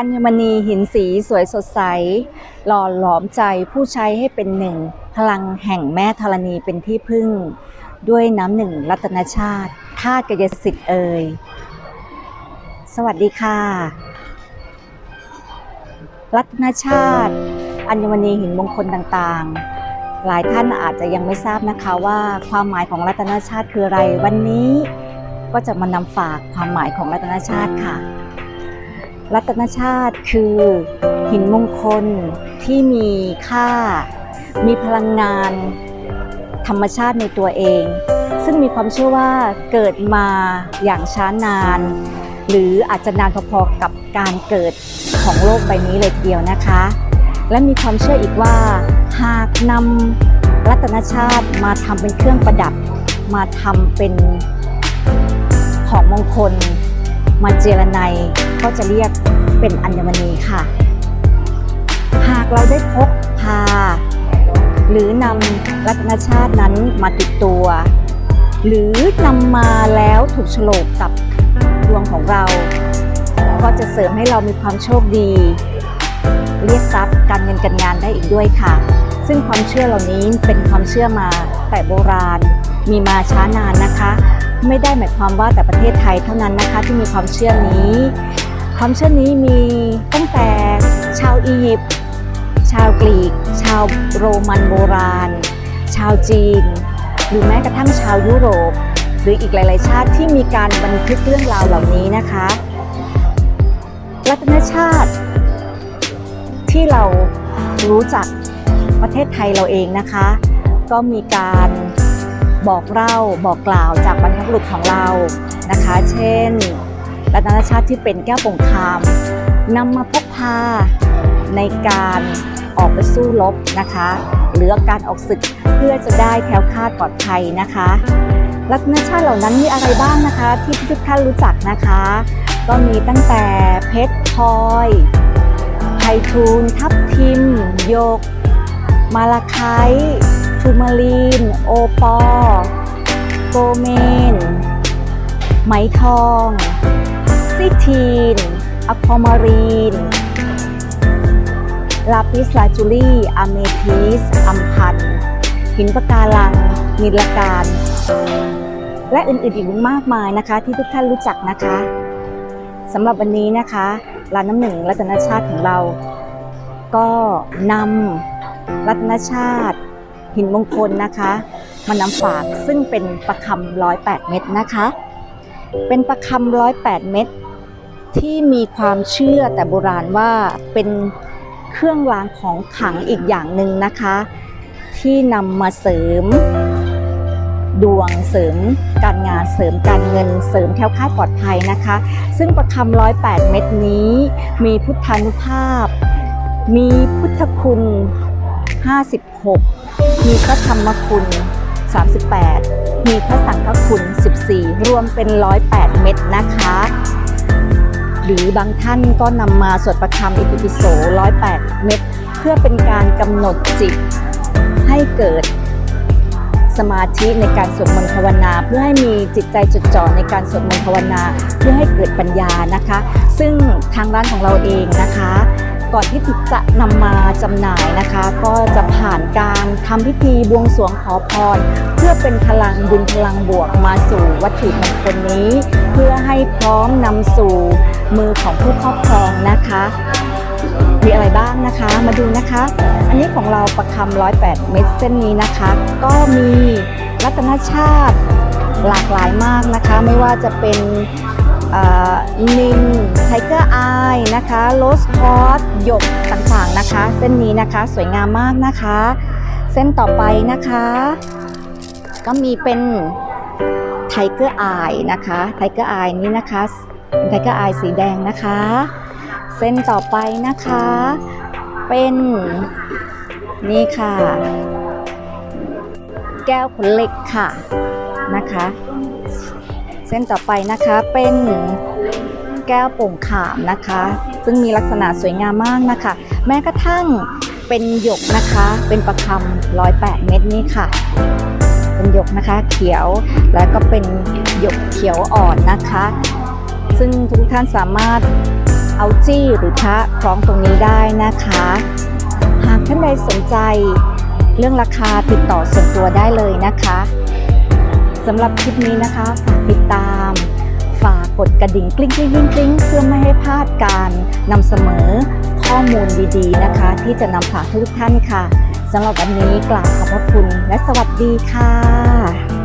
อัญมณีหินสีสวยสดใส หล่อหลอมใจผู้ใช้ให้เป็นหนึ่ง พลังแห่งแม่ธรณีเป็นที่พึ่ง ด้วยน้ำหนึ่งรัตนชาติท่ากายสิทธิ์เอ่ยสวัสดีค่ะ รัตนชาติ อัญมณีหินมงคลต่างๆ หลายท่านอาจจะยังไม่ทราบนะคะว่าความหมายของรัตนชาติคืออะไร วันนี้ก็จะมานำฝากความหมายของรัตนชาติค่ะ รัตนชาติคือหินมงคลที่มีค่า มีพลังงาน ธรรมชาติในตัวเอง ซึ่งมีความเชื่อว่าเกิดมาอย่างช้านาน หรืออาจจะนานพอๆกับการเกิดของโลกใบนี้เลยทีเดียวนะคะ และมีความเชื่ออีกว่า หากนำรัตนชาติมาทำเป็นเครื่องประดับ มาทำเป็นของมงคล มาเจรไนก็จะเรียกเป็นอัญมณีค่ะ หากเราได้พกพา หรือนำรัตนชาตินั้นมาติดตัว หรือนำมาแล้วถูกฉลกกับดวงของเรา ก็จะเสริมให้เรามีความโชคดี เรียกทรัพย์การเงินการงานได้อีกด้วยค่ะ ซึ่งความเชื่อเหล่านี้เป็นความเชื่อมาแต่โบราณมีมาช้านานนะคะ ไม่ได้หมายความว่าแต่ประเทศไทยเท่านั้นนะคะที่มีความเชื่อนี้ ความเชื่อนี้มีตั้งแต่ชาวอียิปต์ชาวกรีก ชาวโรมันโบราณ ชาวจีน หรือแม้กระทั่งชาวยุโรป หรืออีกหลาย ๆ ชาติที่มีการบันทึกเรื่องราวเหล่านี้นะคะรัตนชาติ ที่เรารู้จักประเทศไทยเราเองนะคะ ก็มีการ บอกเล่าบอกกล่าวจากบรรพบุรุษของเรานะคะ เช่นรัตนชาติที่เป็นแก้วป่งคามนำมาพกพาในการออกไปสู้รบนะคะ หรือการออกศึกเพื่อจะได้แคล้วคลาดปลอดภัยนะคะรัตนชาติเหล่านั้นมีอะไรบ้างนะคะ ที่ทุกท่านรู้จักนะคะ ก็มีตั้งแต่เพชรพลอยไพทูลทับทิมโยก มาลาไค ทูมาลีน โอปอโกเมน ไหมทองซิทีนอะพอมารีน ลาปิสลาจูรี่อะเมทิส อัมพัน หินปะการัง นิลการ และอื่นๆอีกมากมายนะคะ ที่ทุกท่านรู้จักนะคะสำหรับวันนี้นะคะร้านน้ำหนึ่งรัตนชาติของเรา ก็นำรัตนชาติ หินมงคลนะคะมานำฝากซึ่งเป็นประคำร้อยแปดเม็ดนะคะ เป็นประคำร้อยแปดเม็ดที่มีความเชื่อแต่โบราณว่าเป็นเครื่องรางของขลังอีกอย่างหนึ่งนะคะ ที่นำมาเสริม ดวงเสริมการงานเสริมการเงินเสริมแคล้วคลาดปลอดภัยนะคะ ซึ่งประคำร้อยแปดเม็ดนี้ มีพุทธานุภาพ มีพุทธคุณ 56 มีพระธรรมคุณ 38 มีพระสังฆคุณ 14 รวมเป็น 108 เม็ดนะคะ หรือบางท่านก็นำมาสวดประคำอิติปิโส 108 เม็ดเพื่อเป็นการกำหนดจิตให้เกิดสมาธิในการสวดมนต์ภาวนา เพื่อให้มีจิตใจจดจ่อในการสวดมนต์ภาวนา เพื่อให้เกิดปัญญานะคะ ซึ่งทางร้านของเราเองนะคะ ก่อนที่จะนำมาจำหน่ายนะคะ ก็จะผ่านการทำพิธีบวงสรวงขอพร เพื่อเป็นพลังบุญพลังบวกมาสู่วัตถุมงคลนี้ เพื่อให้พร้อมนำสู่มือของผู้ครอบครองนะคะ มีอะไรบ้างนะคะมาดูนะคะ อันนี้ของเราประคำ108เม็ดเส้นนี้นะคะ ก็มีรัตนชาติหลากหลายมากนะคะ ไม่ว่าจะเป็น นินไทเกอร์อายนะคะโรสคอสหยกต่างๆนะคะ เส้นนี้นะคะสวยงามมากนะคะ เส้นต่อไปนะคะ ก็มีเป็นไทเกอร์อายนะคะไทเกอร์อายนี้นะคะไทเกอร์อายสีแดงนะคะ เส้นต่อไปนะคะ เป็นนี่ค่ะ แก้วขนเหล็กค่ะนะคะ เส้นต่อไปนะคะเป็นแก้วโป่งขามนะคะ ซึ่งมีลักษณะสวยงามมากนะคะ แม้กระทั่งเป็นหยกนะคะ เป็นประคำร้อยแปดเม็ดนี่ค่ะ เป็นหยกนะคะเขียวแล้วก็เป็นหยกเขียวอ่อนนะคะ ซึ่งทุกท่านสามารถเอาจี้หรือพระคล้องตรงนี้ได้นะคะ หากท่านใดสนใจเรื่องราคาติดต่อส่วนตัวได้เลยนะคะ สำหรับคลิปนี้นะคะฝากติดตาม ฝากกดกระดิ่งกลิ้งกลิ้งกลิ้งกลิ้งเพื่อไม่ให้พลาดการนำเสมอข้อมูลดีๆนะคะ ที่จะนำฝากทุกท่านค่ะสำหรับวันนี้กล่าวขอบพระคุณและสวัสดีค่ะ